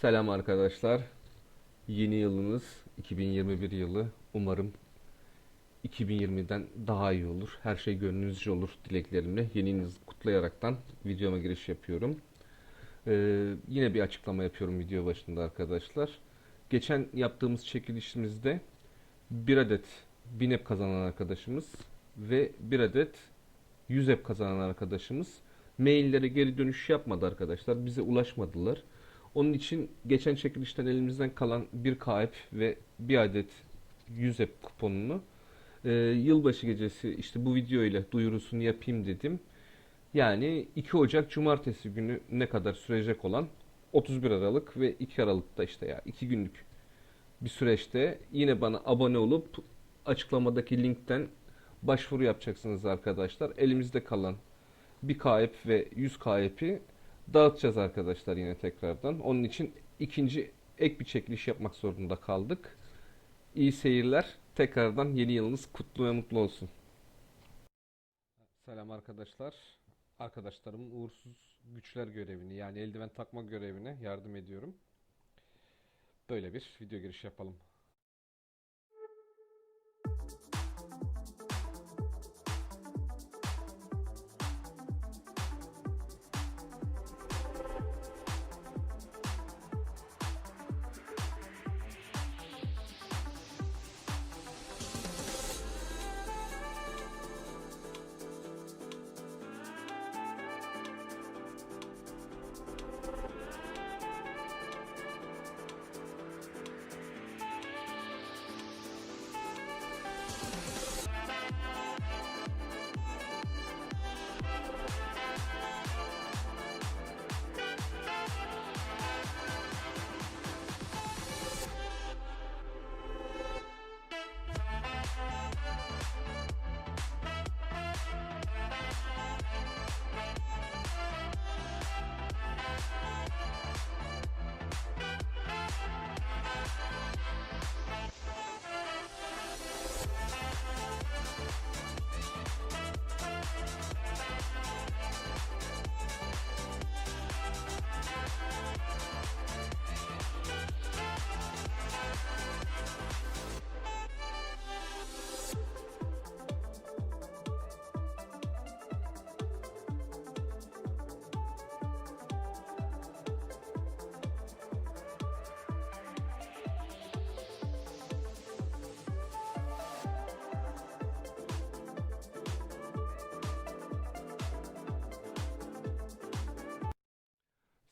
Selam arkadaşlar. Yeni yılınız 2021 yılı. Umarım 2020'den daha iyi olur. Her şey gönlünüzce olur dileklerimle. Yeni yılınızı kutlayaraktan videoma giriş yapıyorum. Ee, yine bir açıklama yapıyorum video başında arkadaşlar. Geçen yaptığımız çekilişimizde bir adet 1000 app kazanan arkadaşımız ve bir adet 100 app kazanan arkadaşımız maillere geri dönüş yapmadı arkadaşlar. Bize ulaşmadılar. Onun için geçen çekilişten elimizden kalan bir KAP ve bir adet 100 app kuponunu e, yılbaşı gecesi işte bu video ile duyurusunu yapayım dedim. Yani 2 Ocak Cumartesi günü ne kadar sürecek olan 31 Aralık ve 2 Aralık'ta işte ya 2 günlük bir süreçte yine bana abone olup açıklamadaki linkten başvuru yapacaksınız arkadaşlar. Elimizde kalan bir KAP ve 100 KAP'i dağıtacağız arkadaşlar yine tekrardan. Onun için ikinci ek bir çekiliş yapmak zorunda kaldık. İyi seyirler. Tekrardan yeni yılınız kutlu ve mutlu olsun. Selam arkadaşlar. Arkadaşlarımın uğursuz güçler görevini yani eldiven takma görevine yardım ediyorum. Böyle bir video giriş yapalım.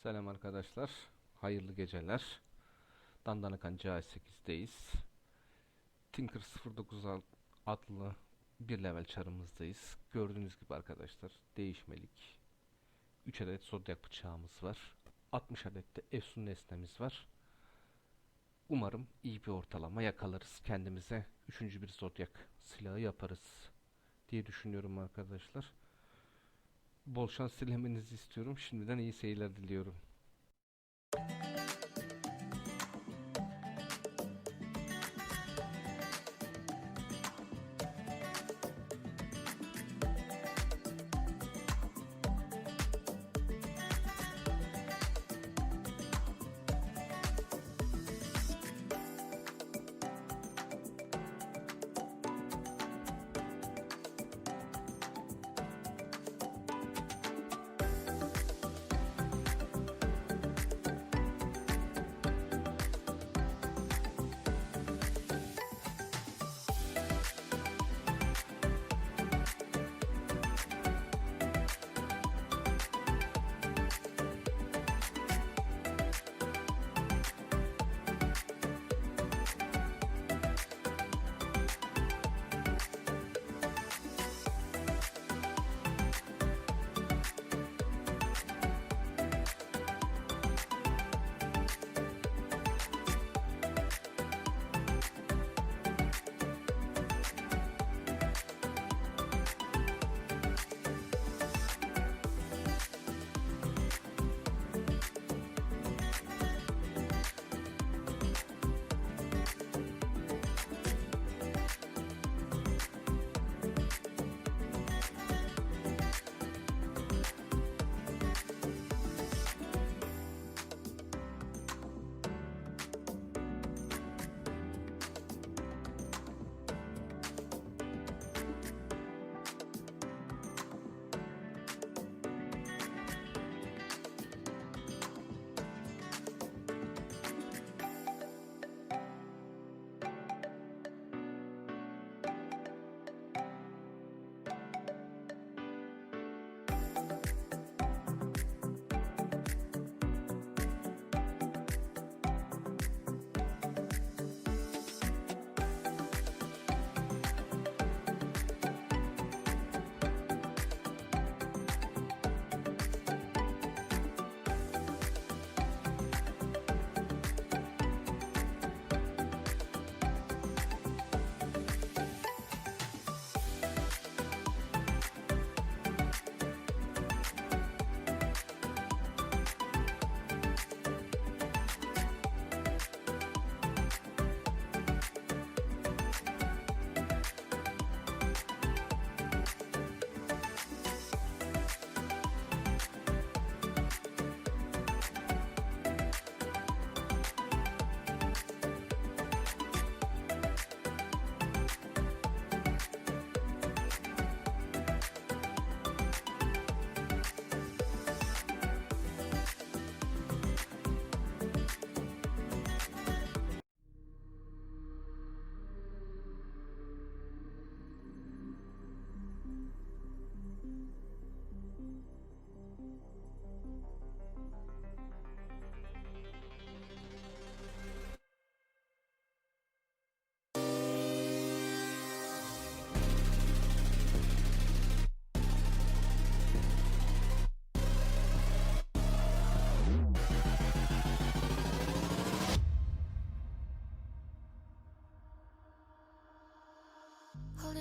Selam arkadaşlar. Hayırlı geceler. Dandanakan CA8'deyiz. Tinker 09 adlı bir level çarımızdayız. Gördüğünüz gibi arkadaşlar değişmelik 3 adet zodyak bıçağımız var. 60 adet de efsun nesnemiz var. Umarım iyi bir ortalama yakalarız. Kendimize 3. bir zodyak silahı yaparız diye düşünüyorum arkadaşlar. Bol şans dilemenizi istiyorum. Şimdiden iyi seyirler diliyorum.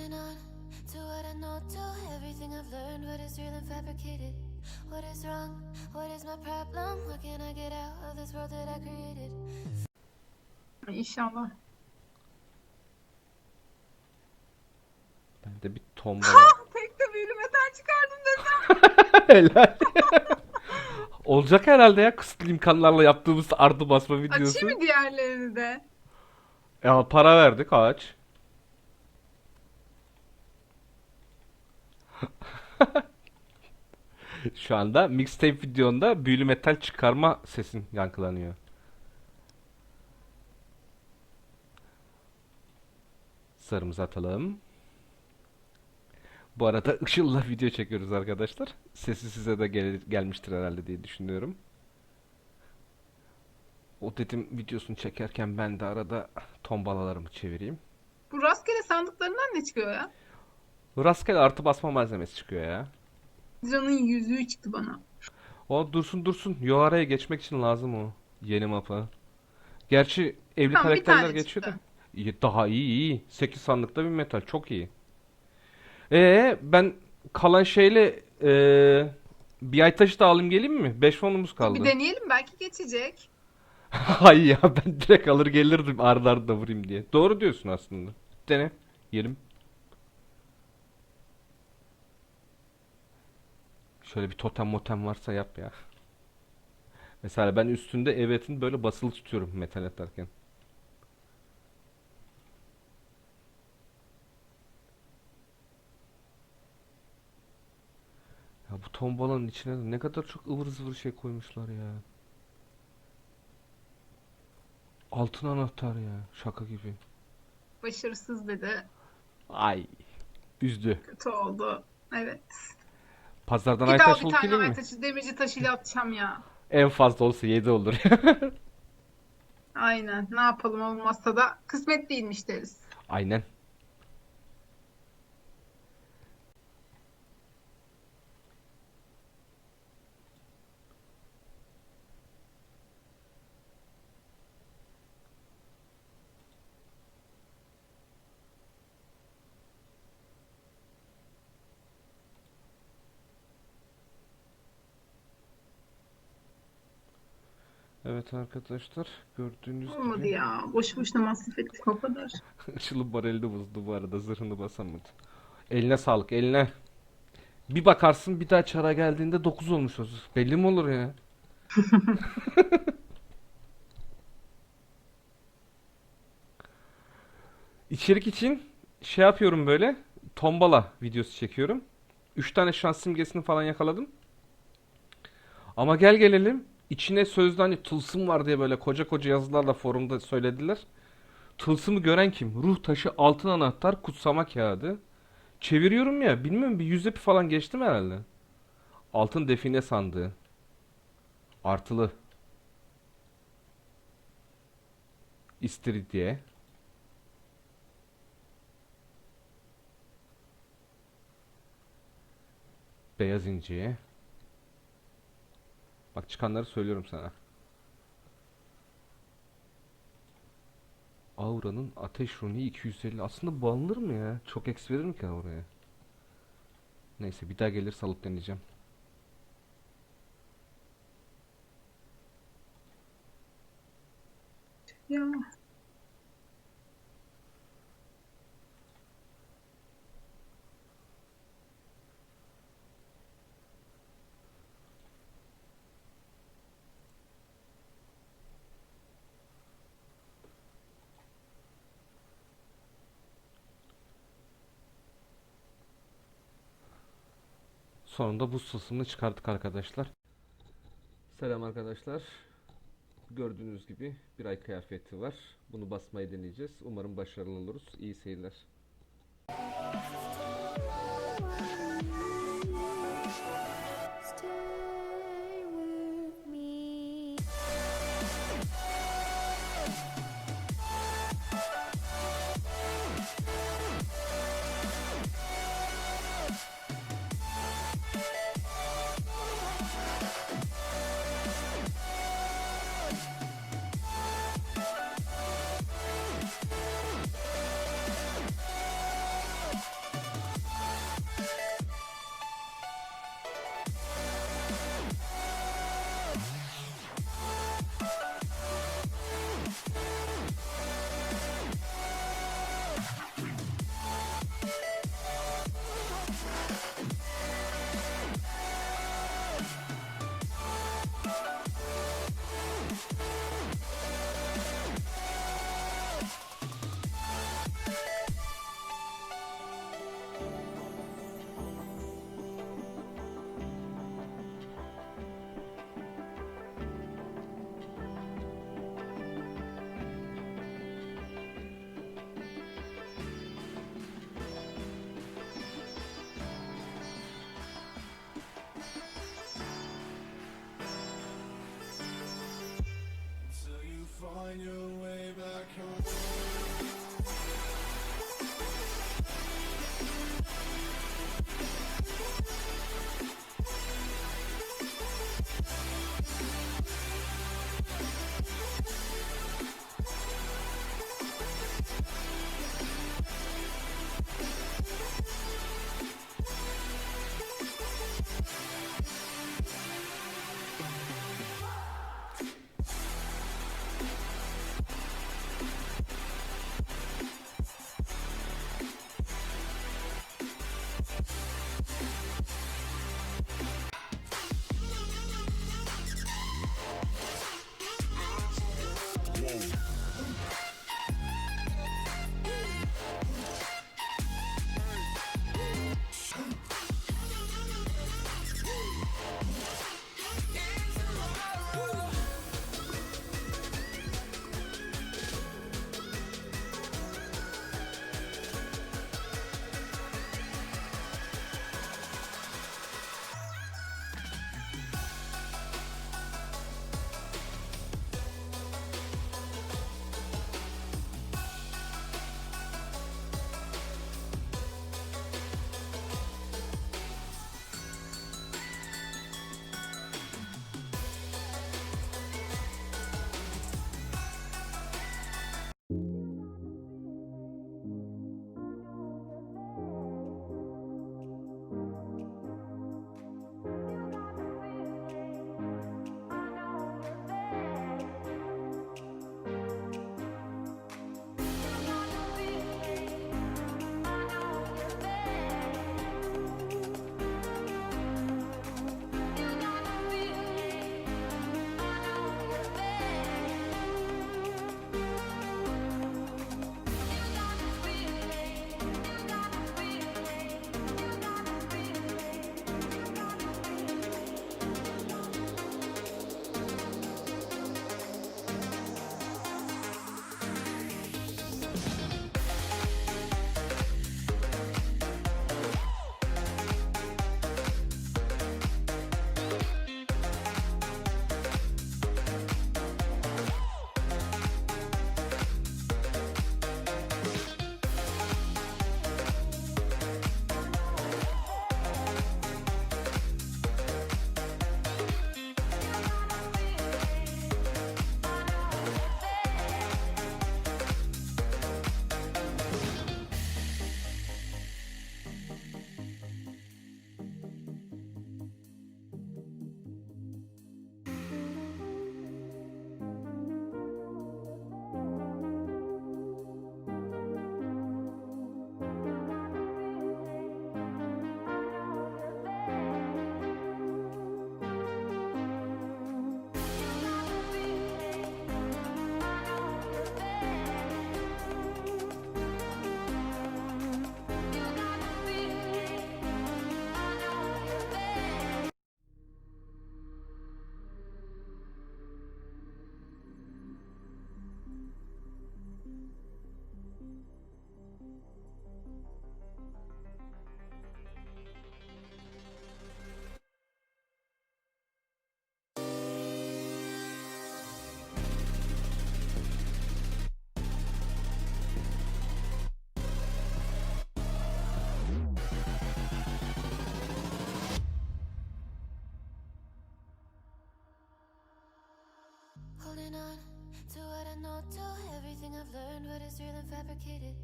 Holding on to what I know, to everything I've learned. What is real and fabricated? What is wrong? What is my problem? What can I get out of this world that I created? İnşallah. Ben de bir tombala. Tek de büyülü metal çıkardım desem. Helal. Olacak herhalde ya kısıtlı imkanlarla yaptığımız ardı basma videosu. Açayım mı diğerlerini de? Ya para verdik aç. Şu anda mixtape videonda büyülü metal çıkarma sesin yankılanıyor. Sarımızı atalım. Bu arada Işıl'la video çekiyoruz arkadaşlar. Sesi size de gel- gelmiştir herhalde diye düşünüyorum. O dedim videosunu çekerken ben de arada tombalalarımı çevireyim. Bu rastgele sandıklarından ne çıkıyor ya? Rastgele artı basma malzemesi çıkıyor ya. Can'ın yüzüğü çıktı bana. O dursun dursun. Yo araya geçmek için lazım o. Yeni mapa. Gerçi evli Tamam, bir karakterler tane geçiyor da. çıktı. İyi, daha iyi iyi. 8 sandıkta bir metal çok iyi. Ee ben kalan şeyle ee, bir ay taşı da alayım geleyim mi? 5 fonumuz kaldı. Bir deneyelim belki geçecek. Hay ya ben direkt alır gelirdim arda arda vurayım diye. Doğru diyorsun aslında. Dene. Yerim. Şöyle bir totem motem varsa yap ya. Mesela ben üstünde evet'in böyle basılı tutuyorum metal atarken. Ya bu tombalanın içine ne kadar çok ıvır zıvır şey koymuşlar ya. Altın anahtar ya. Şaka gibi. Başarısız dedi. Ay. Üzdü. Kötü oldu. Evet. Pazardan Bir ay daha taş bir bulup tane geleyim ay mi? taşı demirci taşıyla atacağım ya. En fazla olsa 7 olur. Aynen. Ne yapalım olmazsa da kısmet değilmiş deriz. Aynen. Evet arkadaşlar gördüğünüz Olmadı gibi ya. Boş boşuna masraf ettik o kadar. Işıl'ın moralini bozdu bu arada zırhını basamadı. Eline sağlık eline. Bir bakarsın bir daha çara geldiğinde 9 olmuş o zırh. Belli mi olur ya? İçerik için şey yapıyorum böyle. Tombala videosu çekiyorum. 3 tane şans simgesini falan yakaladım. Ama gel gelelim. İçine sözde hani tılsım var diye böyle koca koca yazılarla forumda söylediler. Tılsımı gören kim? Ruh taşı, altın anahtar, kutsama kağıdı. Çeviriyorum ya, bilmiyorum bir yüz epi falan geçtim herhalde. Altın define sandığı. Artılı. İstiridye. Beyaz inciye. Bak çıkanları söylüyorum sana. Aura'nın ateş runi 250. Aslında bu alınır mı ya? Çok eksi verir mi ki Aura'ya? Neyse bir daha gelir salıp deneyeceğim. Sonunda buz tılsımını çıkarttık arkadaşlar. Selam arkadaşlar. Gördüğünüz gibi bir ay kıyafeti var. Bunu basmayı deneyeceğiz. Umarım başarılı oluruz. İyi seyirler. Daniel. Holding on to what I know, to everything I've learned, what is real and fabricated.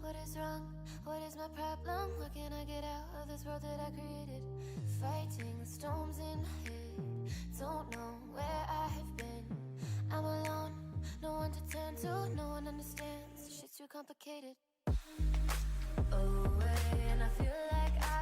What is wrong? What is my problem? What can I get out of this world that I created? Fighting the storms in my head. Don't know where I have been. I'm alone, no one to turn to, no one understands. Shit's too complicated. Away, and I feel like I